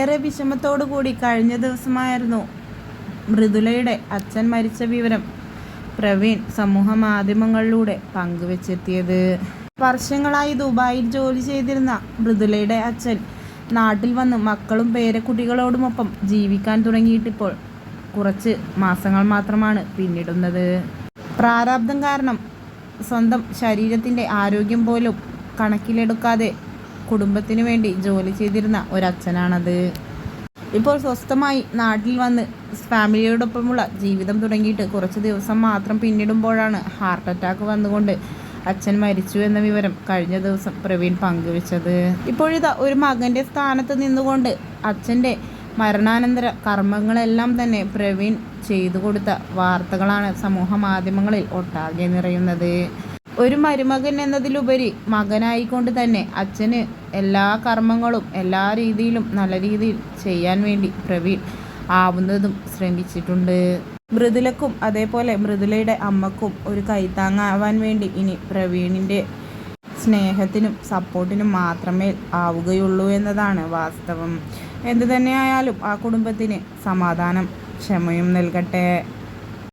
ഏറെ വിഷമത്തോടു കൂടി കഴിഞ്ഞ ദിവസമായിരുന്നു മൃദുലയുടെ അച്ഛൻ മരിച്ച വിവരം പ്രവീൺ സമൂഹ മാധ്യമങ്ങളിലൂടെ പങ്കുവച്ചെത്തിയത്. വർഷങ്ങളായി ദുബായിൽ ജോലി ചെയ്തിരുന്ന മൃദുലയുടെ അച്ഛൻ നാട്ടിൽ വന്ന് മക്കളും പേരക്കുട്ടികളോടുമൊപ്പം ജീവിക്കാൻ തുടങ്ങിയിട്ടിപ്പോൾ കുറച്ച് മാസങ്ങൾ മാത്രമാണ് പിന്നിടുന്നത്. പ്രാരാബ്ദം കാരണം സ്വന്തം ശരീരത്തിന്റെ ആരോഗ്യം പോലും കണക്കിലെടുക്കാതെ കുടുംബത്തിനു വേണ്ടി ജോലി ചെയ്തിരുന്ന ഒരച്ഛനാണത്. ഇപ്പോൾ സ്വസ്ഥമായി നാട്ടിൽ വന്ന് ഫാമിലിയോടൊപ്പമുള്ള ജീവിതം തുടങ്ങിയിട്ട് കുറച്ച് ദിവസം മാത്രം പിന്നിടുമ്പോഴാണ് ഹാർട്ട് അറ്റാക്ക് വന്നുകൊണ്ട് അച്ഛൻ മരിച്ചു എന്ന വിവരം കഴിഞ്ഞ ദിവസം പ്രവീൺ പങ്കുവച്ചത്. ഇപ്പോഴിതാ ഒരു മകന്റെ സ്ഥാനത്ത് നിന്നുകൊണ്ട് അച്ഛന്റെ മരണാനന്തര കർമ്മങ്ങളെല്ലാം തന്നെ പ്രവീൺ ചെയ്തു കൊടുത്ത വാർത്തകളാണ് സമൂഹ മാധ്യമങ്ങളിൽ ഒട്ടാകെ നിറയുന്നത്. ഒരു മരുമകൻ എന്നതിലുപരി മകനായിക്കൊണ്ട് തന്നെ അച്ഛന് എല്ലാ കർമ്മങ്ങളും എല്ലാ രീതിയിലും നല്ല രീതിയിൽ ചെയ്യാൻ വേണ്ടി പ്രവീൺ ആവുന്നതും ശ്രമിച്ചിട്ടുണ്ട്. മൃദുലക്കും അതേപോലെ മൃദുലയുടെ അമ്മക്കും ഒരു കൈത്താങ്ങാവാൻ വേണ്ടി ഇനി പ്രവീണിന്റെ സ്നേഹത്തിനും സപ്പോർട്ടിനും മാത്രമേ ആവുകയുള്ളൂ എന്നതാണ് വാസ്തവം. എന്തു തന്നെയായാലും ആ കുടുംബത്തിന് സമാധാനം ക്ഷമയും നൽകട്ടെ.